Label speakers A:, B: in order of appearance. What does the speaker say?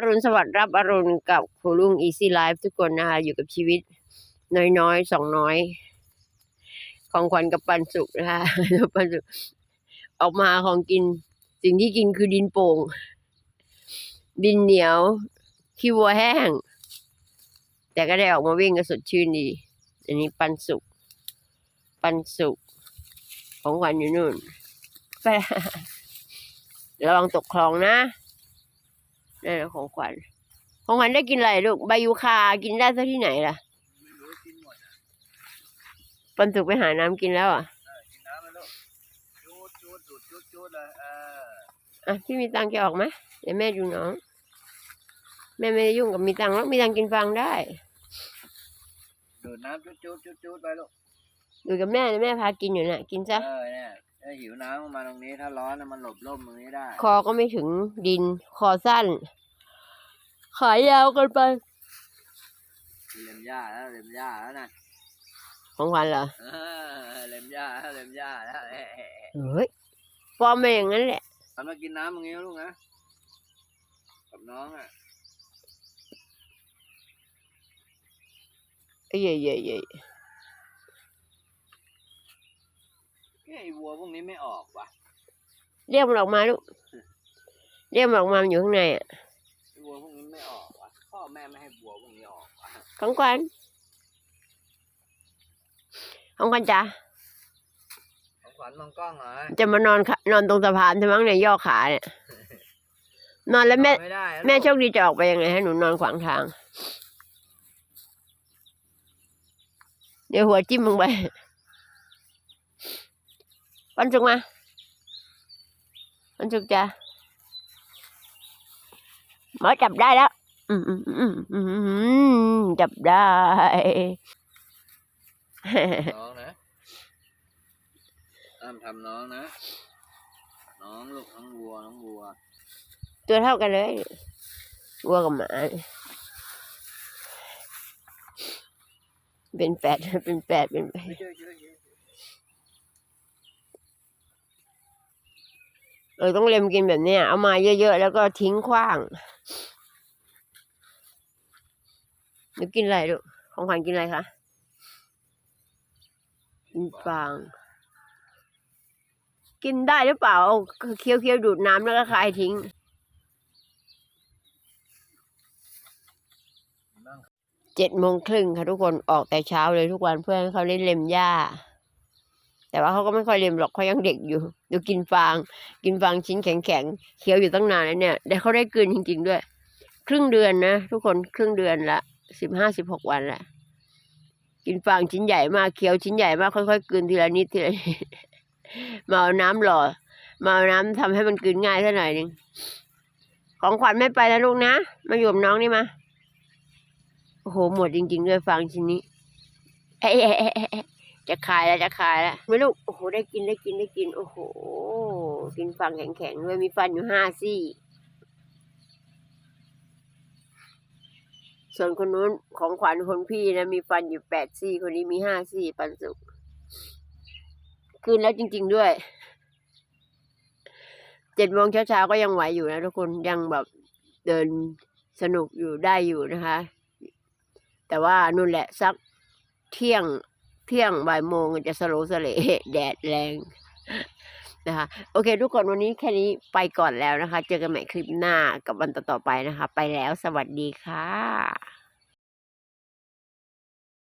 A: อรุณสวัสดิ์รับอรุณกับครูลุง Easy Life ทุกคนนะคะ อยู่กับชีวิตน้อยๆสองน้อย ของขวัญกับปันสุขนะคะปันสุขออกมาของกิน สิ่งที่กินคือดินโป่ง ดินเหนียวขี้วัวแห้ง แต่ก็ได้ออกมาวิ่งก็สดชื่นดี อันนี้ปันสุก ปันสุก ของขวัญอยู่นู่นไประวังตกคลองนะ นั่นแหละของขวัญ ของขวัญได้กินอะไรลูก ใบยูคา กินได้ซะที่ไหนล่ะ
B: ไม่รู้กินหมดอะ
A: ปันสุกไปหาน้ำกินแล้วอะ
B: เออกินน้ำมาลูกจูดจูดจูดจูดจูดเลยเออ
A: อะพี่มีตังค์จะออกไหมเดี๋ยวแม่ดูน้อง แม่ไม่ได้ยุ่งกับมีตังค์แล้วมีตังค์กินฟังได้
B: ดูดน้ำจูดจูดจูดจูดไปลูก
A: อยู่กับแม่เดี๋ยวแม่พากินอยู่น่ะ กินซะ
B: เออเนี่ย ถ้าหิวน้ำก็มาตรงนี้ ถ้าร้อนน่ะมันหลบร่มตรงนี้ได้
A: คอก็ไม่ถึงดิน คอสั้น ขายาวเกันไป
B: เล็มหญ้าแล้วเล็มหญ้าแล้วนะ
A: ของขวัญเหรอ
B: เออเล็มหญ้าแล้วเล็มหญ้าแล้วเอ๊ะเอ๊ะเอ๊ะ
A: เฮ้ยปลอมไปอย่างนั้นแหละ
B: ทำมากินน้ำตรงนี้นะลูกนะ กับน้องอะ
A: เอ้ยเย่เย่เย่
B: เฮ้ยไอ้ วัวพวกนี้ไม่ออกว่ะ
A: เรียกมันออกมาลูกเรียกมันออกมามันอยู่ข้างในอะ
B: ไอ้วัวพวกนี้ไม่ออกว่ะพ่อแม่ไม่ให้วัวพวกนี้ออกว่ะ
A: ของขวัญของขวัญจ้ะ
B: ของขวัญมองกล้องเหรอ
A: จะมานอนขะนอนตรงสะพานใช่ไหมเนี่ยย่อขาเนี่ยนอนแล้วแม่
B: ไม่ได้นะ
A: แม่
B: ลูก
A: โชคดีจะออกไปยังไงให้หนูนอนขวางทาง เดี๋ยวหัวจิ้มลงไป วันจุกมาวันจุกจ้ะหมอจับได้แล้วอืมอืมอืมอืมอืมจับได้
B: น้องนะห้ามทำน้องนะ น้องลูกน้องวัวน้องวัว
A: ตัวเท่ากันเลยวัวกับหมาเนี่ยเป็นแปดเป็นแปดเป็นแปด
B: ไม่ เออ
A: ต้องเล็มกินแบบเนี้ยเอามาเยอะๆแล้วก็ทิ้งขว้างหนูกินอะไรลูกของขวัญกินอะไรคะกินฟาง กินได้หรือเปล่าเอาเคี้ยวเคี้ยวๆดูดน้ำแล้วก็คายทิ้งเจ็ดโมงครึ่งค่ะทุกคนออกแต่เช้าเลยทุกวันเพื่อให้เขาได้เล็มหญ้า แต่ว่าเขาก็ไม่ค่อยเล็มหรอกเขายังเด็กอยู่ดูกินฟาง กินฟางชิ้นแข็งๆเคี้ยวอยู่ตั้งนานแล้วเนี่ยแต่เขาได้กลืนจริง ๆ ด้วย ครึ่งเดือนนะทุกคนครึ่งเดือนละสิบห้าสิบหกวันละกินฟางชิ้นใหญ่มากเคี้ยวชิ้นใหญ่มากค่อยๆกลืนทีละนิดทีละนิดมาเอาน้ำหล่อมาเอาน้ำทำให้มันกลืนง่ายสักหน่อยหนึ่งของขวัญไม่ไปแล้วลูกนะมาอยู่กับน้องนี่มาโอ้โหหมดจริงๆด้วยฟางชิ้นนี้ จะขายแล้วจะขายแล้วไม่ลูกโอ้โหได้กินได้กินได้กิน โอ้โห กินฟางแข็งๆด้วยมีฟันอยู่ห้าซี่ส่วนคนนู้นของขวัญคนพี่นะมีฟันอยู่แปดซี่คนนี้มีห้าซี่ปันสุกคืนแล้วจริง ๆด้วยเจ็ดโมงเช้าๆก็ยังไหวอยู่นะทุกคนยังแบบเดินสนุกอยู่ได้อยู่นะคะ แต่ว่านู่นแหละสักเที่ยง เที่ยงบ่ายโมงจะสโลสเลแดดแรงนะคะโอเค ทุกคนวันนี้แค่นี้ไปก่อนแล้วนะคะ เจอกันใหม่คลิปหน้ากับวันต่อๆไปนะคะ ไปแล้วสวัสดีค่ะ